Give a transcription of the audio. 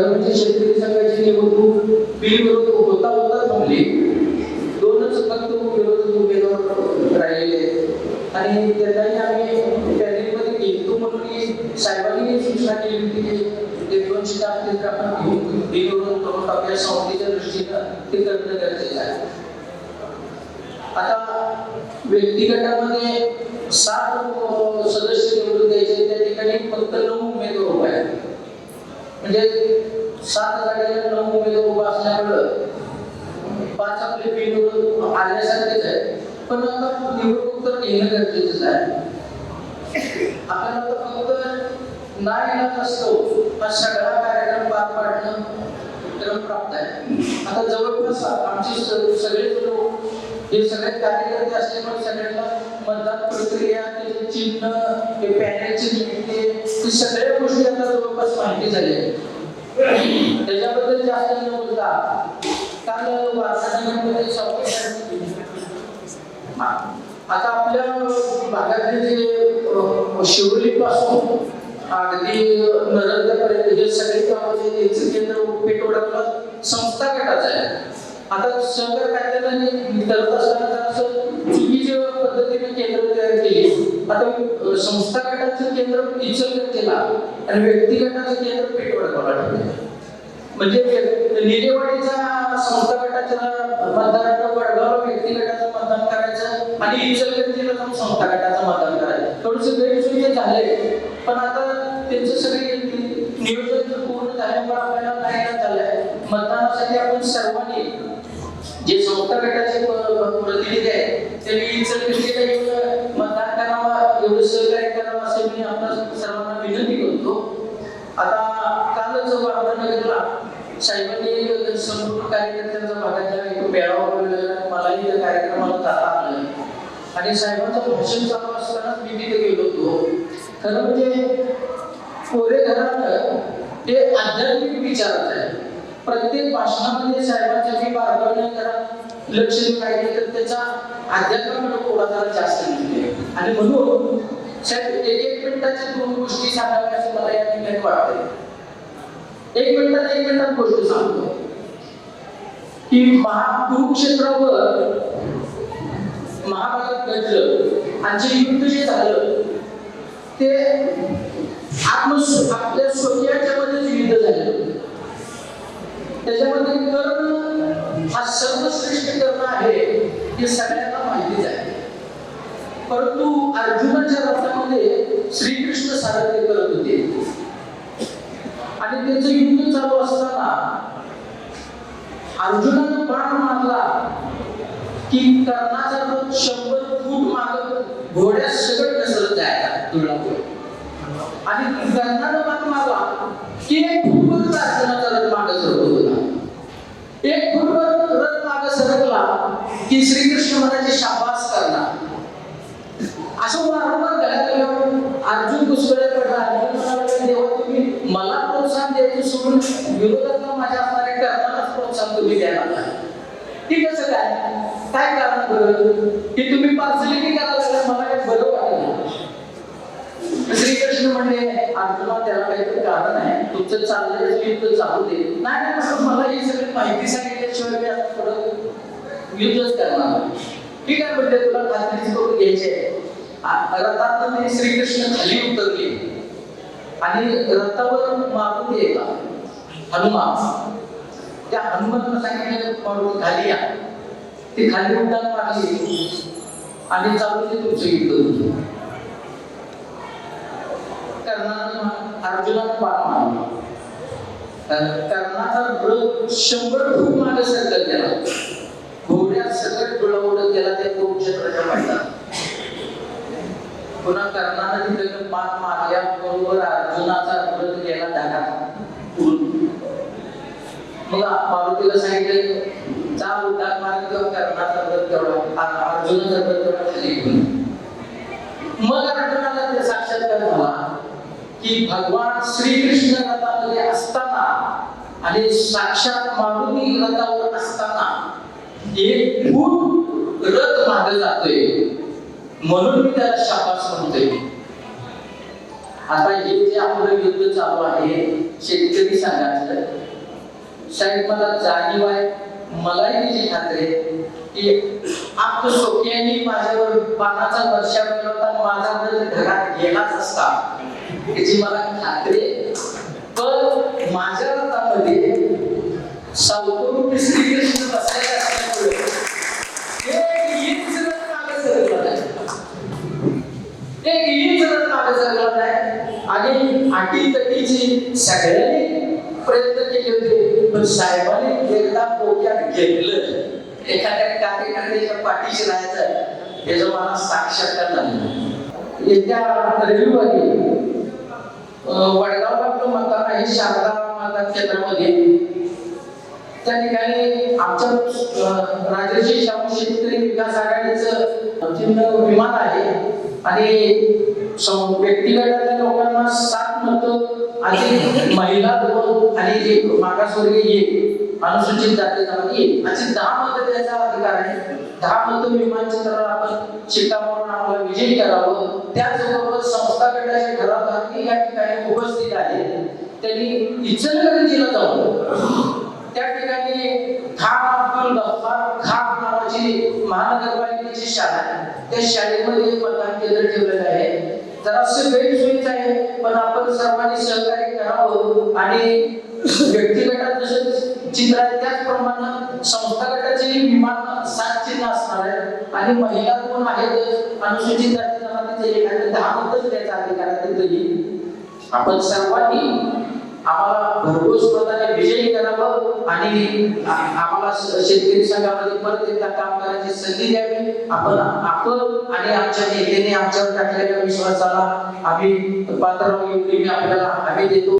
खरं शेतकरी संघाची निवडणूक बिनविरोध होता होता थांबली. दोनच फक्त विरोधी उमेदवार राहिलेले आणि त्यांनाही आम्ही पॅनेलमध्ये घेतो म्हणून की साहेबांनी सूचना केली होती की ते दोनशे चार असतील आपण घेऊन बिनविरोध करून टाकूया संस्थेच्या दृष्टीनं ते करणं गरजेचं आहे. आता व्यक्तिगटामध्ये सात सदस्य निवडून द्यायचे त्या ठिकाणी फक्त नऊ उमेदवार उभे आहेत. म्हणजे सात जागेला नऊ उमेदवार उभा असल्यामुळं पाच आपले बिनविरोध आल्यासारखेच आहे पण आता निवडणूक तर घेणं गरजेचंच आहे. आपल्याला तर फक्त नाही येणार असतो हा सगळा कार्यक्रम पार पाडणं क्रमप्राप्त आहे. आता जवळपास आमचे सगळेच सगळे लोक हे सगळे कार्यकर्ते असल्यामुळे सगळ्यांना मतदान प्रक्रिया त्याचे चिन्ह ते पॅनलचे निमित्ते ते सगळ्या गोष्टी आता जवळपास माहिती झाल्या त्याच्याबद्दल जास्त न बोलता चांगलं वार्ताहरांमध्ये आता आपल्या भागातले जे शिवली पासून अगदी नरंद्यापर्यंत हे सगळे गाव जे याचं केंद्र पेटवडा संस्था गटाचं आहे. आता सहकार कायद्याने करत असताना असं चुकीच्या पद्धतीने केंद्र तयार केली आता संस्था गटाचं केंद्र इचलकरंजीला आणि व्यक्ती गटाचं केंद्र पेटवडा ठेवलं म्हणजे निजेवाडीचा संस्था गटाच्या मतदारांना वडगाव व्यक्ती गटाचं मतदान करायचं आणि इचलकरंजीला जाऊन संस्था गटाचं मतदान करायचं. थोडस गैरसोयी झाले पण आता त्यांचं सगळे नियोजन पूर्ण झाल्यामुळे आपल्याला नाही झालंय. मतदानासाठी आपण सर्वांनी जे संस्था गटाचे प्रतिनिधी आहेत त्यांनी इचलकरंजीला येऊन करावं काय सहकार्य करावं असं मी आपल्या सर्वांना विनंती करतो. आता कालच वार्धानगरला साहेबांनी संपूर्ण कार्यकर्त्यांचा भागातला एक मेळावा बोललेला मलाही त्या कार्यक्रमाला जाता आलं. आणि साहेबांचं भाषण चालू असतानाच मी तिथे गेलो होतो. खरं म्हणजे कोरे घरात ते आध्यात्मिक विचारात आहे. प्रत्येक भाषणामध्ये साहेबांच्या मी बारकावणे करा लक्ष देऊन तर त्याचा अध्यात्माकडे थोडा जरा जास्त दिले आणि म्हणून साहेब एक एक मिनिटाच्या दोन गोष्टी सांगाव्या असं मला या ठिकाणी वाटते. एक मिनिटात एक मिनिटात गोष्ट सांगतो. की महा कुरुक्षेत्रावर महाभारत घडलं आणि जे युद्ध जे झालं ते आत्म आपल्या स्वकीयाच्या मध्येच युद्ध झालं. त्याच्यामध्ये कर्ण हा सर्वश्रेष्ठ कर्ण आहे हे सगळ्यांना परंतु अर्जुनाच्या रथामध्ये श्रीकृष्ण सारथ्य करत होते. आणि त्यांचं युद्ध चालू असताना अर्जुनानं बाण मारला की कर्णाचा रथ शंभर फूट माग घोड्या सगळं घसरत जायचा तुला आणि कर्णानं बाण मारला की एक फुटभर अर्जुनाचा रथ माग सरकत होता. एक फुटभर रथ माग सरकला की श्रीकृष्ण म्हणायचे शाबास असं वारंवार घडत गेलं अर्जुन घुसकडे पडला. अर्जुन देवा तुम्ही मला प्रोत्साहन द्यायचं सोडून विरोधातला माझ्या असणाऱ्या कर्णालाच प्रोत्साहन तुम्ही द्यायला ठीक हे कसं काय काय कारण बरं? की तुम्ही पार्सलिटी करायला लागला मला काही बरं वाटलं श्रीकृष्ण म्हणले अर्जुना त्याला काहीतरी कारण आहे. तुमचं चाललंय युद्ध चालू दे. नाही नाही मला ही सगळी माहिती सांगितल्याशिवाय मी आता थोडं युद्धच करणार ठीक आहे म्हणजे तुला खात्रीच करून घ्यायची आहे. आ- ते श्रीकृष्ण खाली उतरले. आणि रथावर मारून येता हनुमान. त्या हनुमानला सांगितलं मारून खाली या. ते खाली उड्डाण मारली आणि चालू ते तुमचं युद्ध कर्णानं अर्जुनानं पार मारला. कर्णाचा रथ शंभर फूट मागे सरकत गेला. घोड्यात सगळं डोळावडत गेला त्या कुरुक्षेत्राच्या मैदानात पुन्हा कर्णानं तिथे पाठ मारल्या बरोबर अर्जुनाचा व्रत गेला ढगात मग मारुतीला सांगितलं जा उड्डाण मार किंवा कर्णाचा व्रत तेवढा अर्जुनाचा व्रत तेवढा खाली घेऊन मग अर्जुनाला ते साक्षात्कार झाला की भगवान श्रीकृष्ण रथामध्ये असताना आणि साक्षात मारुती रथावर असताना एक फूट रथ मागे जातोय. म्हणून मी त्याला शापास म्हणतोय. आता हे जे आपलं युद्ध चालू आहे शेतकरी सांगायचं साहेब मला जाणीव आहे मलाही त्याची खात्री आहे की आप सोक्याने माझ्यावर पानाचा वर्षा केला तर माझा जर घरात गेलाच असता याची मला खात्री आहे. पण माझ्या रथामध्ये सौतरूपी श्रीकृष्ण बसायला असल्यामुळे एक इंच रथ मागे सरकला नाही. एक इंच रथ मागे सरकला नाही आणि अटीतटीची सगळ्यांनी प्रयत्न केले होते पण साहेबांनी एकदा पोक्यात घेतलं एखाद्या कार्यकर्त्याच्या पाठीशी राहायचं याचं मला साक्षात्कार झालं. येत्या रविवारी वडगाव वडगावला आपलं मतदान हे शारदा मतदान केंद्रामध्ये. त्या ठिकाणी आमच्या राजर्षी शाहू शेतकरी विकास आघाडीचं चिन्ह विमान आहे. आणि सम- व्यक्तिगटातल्या लोकांना सात मत आणि महिला दोन आणि एक मागासवर्गीय एक अनुसूचित जाती जमाती एक असे दहा मत त्याचा अधिकार आहे. दहा मत विमान आपण शिक्कामोर्तब आम्हाला विजयी करावं. त्याचबरोबर संस्था गटाचे ठराव या ठिकाणी उपस्थित आहेत. त्यांनी इचलकरंजीला जाऊन त्या ठिकाणी खान अब्दुल गफ्फार खान नावाची महानगरपालिकेची शाळा आहे. त्या शाळेमध्ये मतदान केंद्र ठेवलेलं आहे. जरासे गैरसोयीच आहे पण आपण सर्वांनी सहकार्य करावं आणि व्यक्तिगटात जसं चित्र आहे त्याचप्रमाणे संस्था गटाचे विमान सात चिन्ह असणार आहे आणि महिला कोण आहेत अनुसूचित जाती जमातीचे एखादे दहा मतच द्यायचा अधिकार आहे तरी आपण सर्वांनी आम्हाला भरघोस मताने विजयी करावं आणि आम्हाला शेतकरी संघामध्ये परत एकदा काम करण्याची संधी द्यावी. आपण आपण आणि आमच्या नेत्याने आमच्यावर टाकलेल्या विश्वासाला आम्ही पात्र मी आपल्याला हमी देतो.